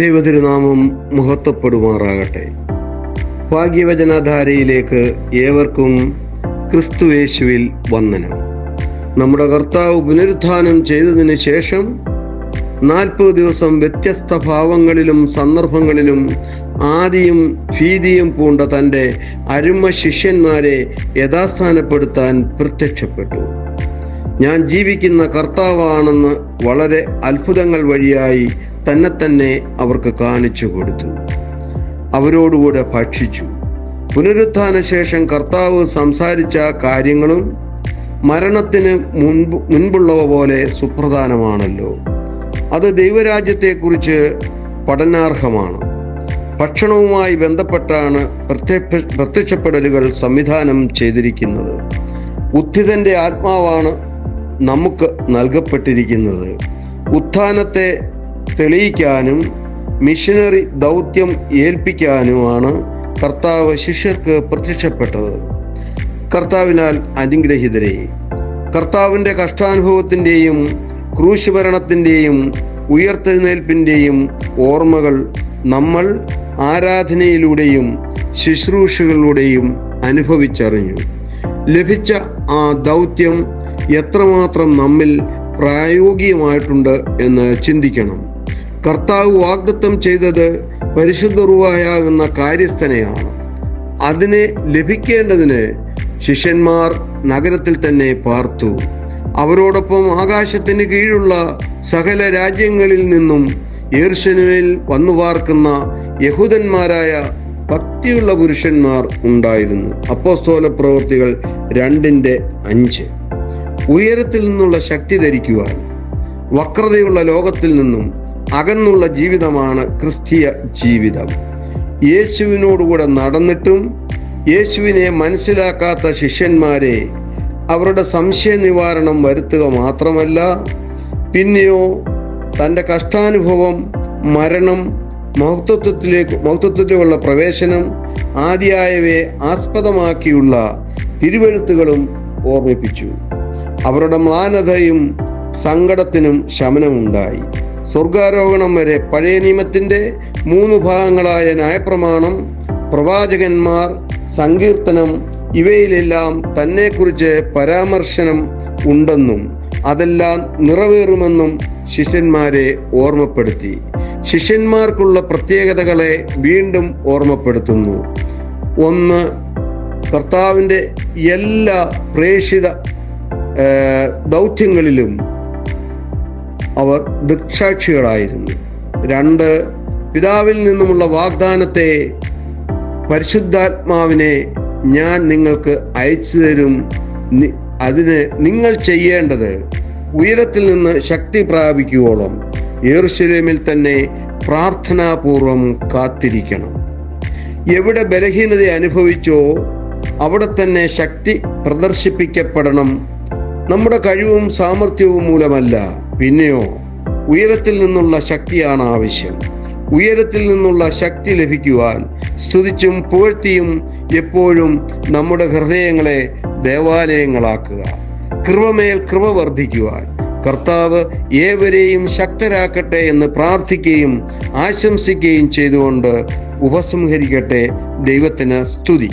ദൈവതിരുനാമം മഹത്വപ്പെടുമാറാകട്ടെ. ഭാഗ്യവചനധാരയിലേക്ക് ഏവർക്കും ക്രിസ്തുവേശുവിൽ വന്ദനം. നമ്മുടെ കർത്താവ് പുനരുത്ഥാനം ചെയ്തതിന് ശേഷം നാൽപ്പത് ദിവസം വ്യത്യസ്ത ഭാവങ്ങളിലും സന്ദർഭങ്ങളിലും ആദിയും ഭീതിയും പൂണ്ട തന്റെ അരുമ ശിഷ്യന്മാരെ യഥാസ്ഥാനപ്പെടുത്താൻ പ്രത്യക്ഷപ്പെട്ടു. ഞാൻ ജീവിക്കുന്ന കർത്താവാണെന്ന് വളരെ അത്ഭുതങ്ങൾ വഴിയായി തന്നെ തന്നെ അവർക്ക് കാണിച്ചു കൊടുത്തു. അവരോടുകൂടെ ഭക്ഷിച്ചു. പുനരുത്ഥാന ശേഷം കർത്താവ് സംസാരിച്ച കാര്യങ്ങളും മരണത്തിന് മുൻപ് മുൻപുള്ളവ പോലെ സുപ്രധാനമാണല്ലോ. അത് ദൈവരാജ്യത്തെക്കുറിച്ച് പഠനാർഹമാണ്. ഭക്ഷണവുമായി ബന്ധപ്പെട്ടാണ് പ്രത്യക്ഷ പ്രത്യക്ഷപ്പെടലുകൾ സംവിധാനം ചെയ്തിരിക്കുന്നത്. ഉത്ഥിതന്റെ ആത്മാവാണ് നമുക്ക് നൽകപ്പെട്ടിരിക്കുന്നത്. ഉത്ഥാനത്തെ തെളിയിക്കാനും മിഷനറി ദൗത്യം ഏൽപ്പിക്കാനുമാണ് കർത്താവ് ശിഷ്യർക്ക് പ്രത്യക്ഷപ്പെട്ടത്. കർത്താവിനാൽ അനുഗ്രഹിതരെ. കർത്താവിന്റെ കഷ്ടാനുഭവത്തിന്റെയും ക്രൂശുഭരണത്തിന്റെയും ഉയർത്തെഴുന്നേൽപ്പിന്റെയും ഓർമ്മകൾ നമ്മൾ ആരാധനയിലൂടെയും ശുശ്രൂഷകളിലൂടെയും അനുഭവിച്ചറിഞ്ഞു. ലഭിച്ച ആ ദൗത്യം എത്രമാത്രം നമ്മിൽ പ്രായോഗികമായിട്ടുണ്ട് എന്ന് ചിന്തിക്കണം. കർത്താവ് വാഗ്ദത്തം ചെയ്തത് പരിശുദ്ധ റുവായാകുന്ന കാര്യസ്ഥനെയാണ്. അതിനെ ലഭിക്കേണ്ടതിന് ശിഷ്യന്മാർ നഗരത്തിൽ തന്നെ പാർത്തു. അവരോടൊപ്പം ആകാശത്തിന് കീഴുള്ള സകല രാജ്യങ്ങളിൽ നിന്നും ഏർഷനുവിൽ വന്നു പാർക്കുന്ന യഹൂദന്മാരായ ഭക്തിയുള്ള പുരുഷന്മാർ ഉണ്ടായിരുന്നു. അപ്പോസ്തോല പ്രവൃത്തികൾ രണ്ടിന്റെ അഞ്ച്. ഉയരത്തിൽ നിന്നുള്ള ശക്തി ധരിക്കുവാൻ വക്രതയുള്ള ലോകത്തിൽ നിന്നും അകന്നുള്ള ജീവിതമാണ് ക്രിസ്തീയ ജീവിതം. യേശുവിനോടുകൂടെ നടന്നിട്ടും യേശുവിനെ മനസ്സിലാക്കാത്ത ശിഷ്യന്മാരെ അവരുടെ സംശയ നിവാരണം വരുത്തുക മാത്രമല്ല പിന്നെയോ തന്റെ കഷ്ടാനുഭവം മരണം മഹത്വത്വത്തിലേക്ക് മഹത്വത്വത്തിലുള്ള പ്രവേശനം ആദിയായവയെ ആസ്പദമാക്കിയുള്ള തിരുവെഴുത്തുകളും ഓർമ്മിപ്പിച്ചു. അവരുടെ മ്ലാനതയും സങ്കടത്തിനും ശമനമുണ്ടായി. സ്വർഗാരോഹണം വരെ പഴയ നിയമത്തിന്റെ മൂന്ന് ഭാഗങ്ങളായ ന്യായപ്രമാണം പ്രവാചകന്മാർ സങ്കീർത്തനം ഇവയിലെല്ലാം തന്നെക്കുറിച്ച് പരാമർശനം ഉണ്ടെന്നും അതെല്ലാം നിറവേറുമെന്നും ശിഷ്യന്മാരെ ഓർമ്മപ്പെടുത്തി. ശിഷ്യന്മാർക്കുള്ള പ്രത്യേകതകളെ വീണ്ടും ഓർമ്മപ്പെടുത്തുന്നു. ഒന്ന് കർത്താവിന്റെ എല്ലാ പ്രേക്ഷിത ദൗത്യങ്ങളിലും അവർ ദൃക്സാക്ഷികളായിരുന്നു. രണ്ട് പിതാവിൽ നിന്നുമുള്ള വാഗ്ദാനത്തെ പരിശുദ്ധാത്മാവിനെ ഞാൻ നിങ്ങൾക്ക് അയച്ചു തരും. അതിന് നിങ്ങൾ ചെയ്യേണ്ടത് ഉയരത്തിൽ നിന്ന് ശക്തി പ്രാപിക്കുവോളം യേറുശലേമിൽ തന്നെ പ്രാർത്ഥനാപൂർവം കാത്തിരിക്കണം. എവിടെ ബലഹീനത അനുഭവിച്ചോ അവിടെ തന്നെ ശക്തി പ്രദർശിപ്പിക്കപ്പെടണം. നമ്മുടെ കഴിവും സാമർഥ്യവും മൂലമല്ല. പിന്നെയോ ഉയരത്തിൽ നിന്നുള്ള ശക്തിയാണ് ആവശ്യം. ഉയരത്തിൽ നിന്നുള്ള ശക്തി ലഭിക്കുവാൻ സ്തുതിച്ചും പുകഴ്ത്തിയും എപ്പോഴും നമ്മുടെ ഹൃദയങ്ങളെ ദേവാലയങ്ങളാക്കുക. കൃപമേൽ കൃപ വർദ്ധിക്കുവാൻ കർത്താവ് ഏവരെയും ശക്തരാക്കട്ടെ എന്ന് പ്രാർത്ഥിക്കുകയും ആശംസിക്കുകയും ചെയ്തുകൊണ്ട് ഉപസംഹരിക്കട്ടെ. ദൈവത്തിന് സ്തുതി.